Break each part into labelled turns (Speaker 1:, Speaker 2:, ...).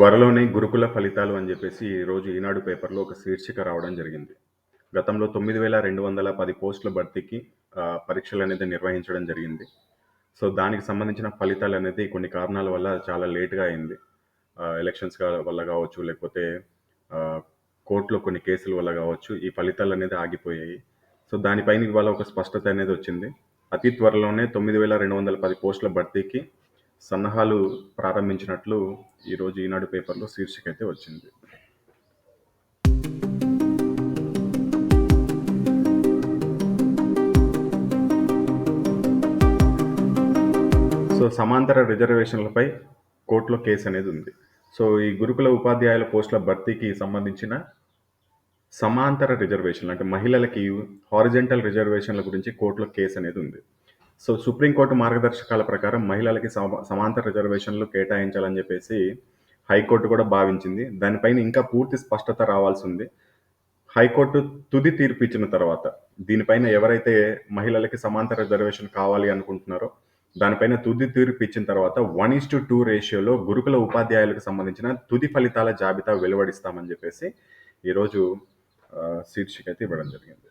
Speaker 1: త్వరలోనే గురుకుల ఫలితాలు అని చెప్పేసి ఈరోజు ఈనాడు పేపర్లో ఒక శీర్షిక రావడం జరిగింది. గతంలో తొమ్మిది వేల రెండు వందల పది పోస్టుల భర్తీకి పరీక్షలు అనేది నిర్వహించడం జరిగింది. సో దానికి సంబంధించిన ఫలితాలు అనేది కొన్ని కారణాల వల్ల చాలా లేట్గా అయింది. ఎలక్షన్స్ వల్ల కావచ్చు లేకపోతే కోర్టులో కొన్ని కేసుల వల్ల కావచ్చు ఈ ఫలితాలు అనేది ఆగిపోయాయి. సో దానిపైన ఇవాళ ఒక స్పష్టత అనేది వచ్చింది. అతి త్వరలోనే తొమ్మిది వేల రెండు వందల పది పోస్టుల భర్తీకి సన్నాహాలు ప్రారంభించినట్లు ఈరోజు ఈనాడు పేపర్లో శీర్షిక అయితే వచ్చింది. సో సమాంతర రిజర్వేషన్లపై కోర్టులో కేసు అనేది ఉంది. సో ఈ గురుకుల ఉపాధ్యాయుల పోస్టుల భర్తీకి సంబంధించిన సమాంతర రిజర్వేషన్లు అంటే మహిళలకి హారిజెంటల్ రిజర్వేషన్ల గురించి కోర్టులో కేసు అనేది ఉంది. సో సుప్రీంకోర్టు మార్గదర్శకాల ప్రకారం మహిళలకి సమాంతర రిజర్వేషన్లు కేటాయించాలని చెప్పేసి హైకోర్టు కూడా భావించింది. దానిపైన ఇంకా పూర్తి స్పష్టత రావాల్సి ఉంది. హైకోర్టు తుది తీర్పు ఇచ్చిన తర్వాత దీనిపైన ఎవరైతే మహిళలకి సమాంతర రిజర్వేషన్ కావాలి అనుకుంటున్నారో దానిపైన తుది తీర్పు ఇచ్చిన తర్వాత వన్ ఇస్ టు టూ రేషియోలో గురుకుల ఉపాధ్యాయులకు సంబంధించిన తుది ఫలితాల జాబితా వెలువడిస్తామని చెప్పేసి ఈరోజు శీర్షిక అయితే ఇవ్వడం జరిగింది.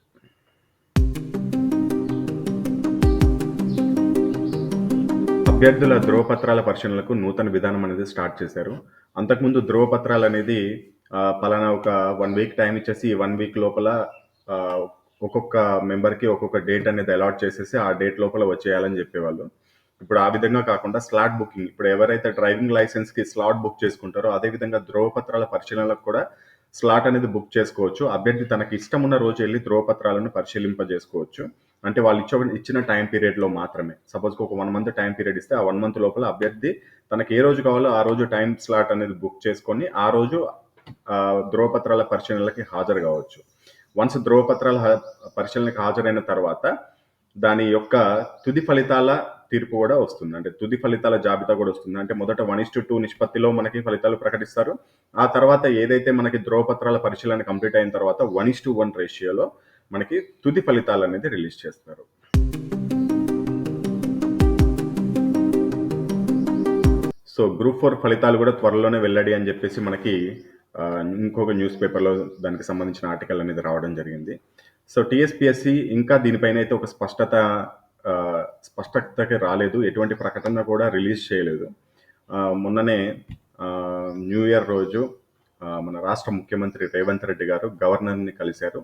Speaker 1: అభ్యర్థుల ధ్రువపత్రాల పరిశీలనలకు నూతన విధానం అనేది స్టార్ట్ చేశారు. అంతకుముందు ధ్రువపత్రాలు అనేది పలానా ఒక వన్ వీక్ టైం ఇచ్చేసి వన్ వీక్ లోపల ఒక్కొక్క మెంబర్కి ఒక్కొక్క డేట్ అనేది అలాట్ చేసేసి ఆ డేట్ లోపల వచ్చేయాలని చెప్పేవాళ్ళు. ఇప్పుడు ఆ విధంగా కాకుండా స్లాట్ బుకింగ్. ఇప్పుడు ఎవరైతే డ్రైవింగ్ లైసెన్స్కి స్లాట్ బుక్ చేసుకుంటారో అదేవిధంగా ధ్రువపత్రాల పరిశీలనలకు కూడా స్లాట్ అనేది బుక్ చేసుకోవచ్చు. అభ్యర్థి తనకి ఇష్టం ఉన్న రోజు వెళ్ళి ధ్రువపత్రాలను పరిశీలింపజేసుకోవచ్చు. అంటే వాళ్ళు ఇచ్చే ఇచ్చిన టైం పీరియడ్లో మాత్రమే. సపోజ్ ఒక వన్ మంత్ టైం పీరియడ్ ఇస్తే ఆ వన్ మంత్ లోపల అభ్యర్థి తనకి ఏ రోజు కావాలో ఆ రోజు టైం స్లాట్ అనేది బుక్ చేసుకొని ఆ రోజు ధ్రువపత్రాల పరిశీలనలకి హాజరు కావచ్చు. వన్స్ ధ్రువపత్రాల పరిశీలనకి హాజరైన తర్వాత దాని యొక్క తుది ఫలితాల తీర్పు కూడా వస్తుంది. అంటే తుది ఫలితాల జాబితా కూడా వస్తుంది. అంటే మొదట వన్ ఇస్టు టూ నిష్పత్తిలో మనకి ఫలితాలు ప్రకటిస్తారు. ఆ తర్వాత ఏదైతే మనకి ధ్రువపత్రాల పరిశీలన కంప్లీట్ అయిన తర్వాత వన్ ఇస్టు వన్ రేషియోలో మనకి తుది ఫలితాలు అనేది రిలీజ్ చేస్తారు. సో గ్రూప్ ఫోర్ ఫలితాలు కూడా త్వరలోనే వెల్లడి అని చెప్పేసి మనకి ఇంకొక న్యూస్ పేపర్లో దానికి సంబంధించిన ఆర్టికల్ అనేది రావడం జరిగింది. సో టీఎస్పిఎస్సి ఇంకా దీనిపైన అయితే ఒక స్పష్టత స్పష్టతకి రాలేదు. ఎటువంటి ప్రకటన కూడా రిలీజ్ చేయలేదు. మొన్ననే న్యూ ఇయర్ రోజు మన రాష్ట్ర ముఖ్యమంత్రి రేవంత్ రెడ్డి గారు గవర్నర్ని కలిశారు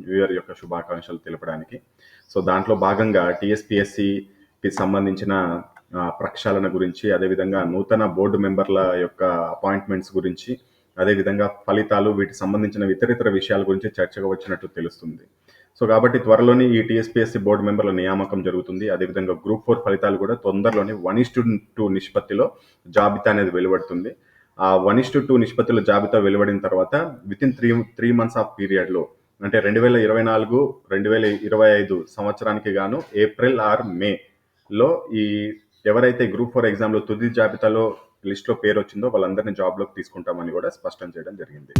Speaker 1: న్యూ ఇయర్ యొక్క శుభాకాంక్షలు తెలపడానికి. సో దాంట్లో భాగంగా టీఎస్పిఎస్సికి సంబంధించిన ప్రక్షాళన గురించి అదేవిధంగా నూతన బోర్డు మెంబర్ల యొక్క అపాయింట్మెంట్స్ గురించి అదేవిధంగా ఫలితాలు వీటికి సంబంధించిన ఇతరితర విషయాల గురించి చర్చగా వచ్చినట్టు తెలుస్తుంది. సో కాబట్టి త్వరలోనే ఈ టీఎస్పీఎస్సీ బోర్డు మెంబర్ల నియామకం జరుగుతుంది. అదేవిధంగా గ్రూప్ ఫోర్ ఫలితాలు కూడా తొందరలోనే వన్ ఇస్టు టూ నిష్పత్తిలో జాబితా అనేది వెలువడుతుంది. ఆ వన్ ఇస్ టు టూ నిష్పత్తిలో జాబితా వెలువడిన తర్వాత within three three months of పీరియడ్లో అంటే రెండు వేల ఇరవై నాలుగు రెండు వేల ఇరవై ఐదు సంవత్సరానికి గాను ఏప్రిల్ ఆర్ మే లో ఈ ఎవరైతే గ్రూప్ ఫోర్ ఎగ్జామ్లో తుది జాబితాలో లిస్ట్లో పేరు వచ్చిందో వాళ్ళందరినీ జాబ్లోకి తీసుకుంటామని కూడా స్పష్టం చేయడం జరిగింది.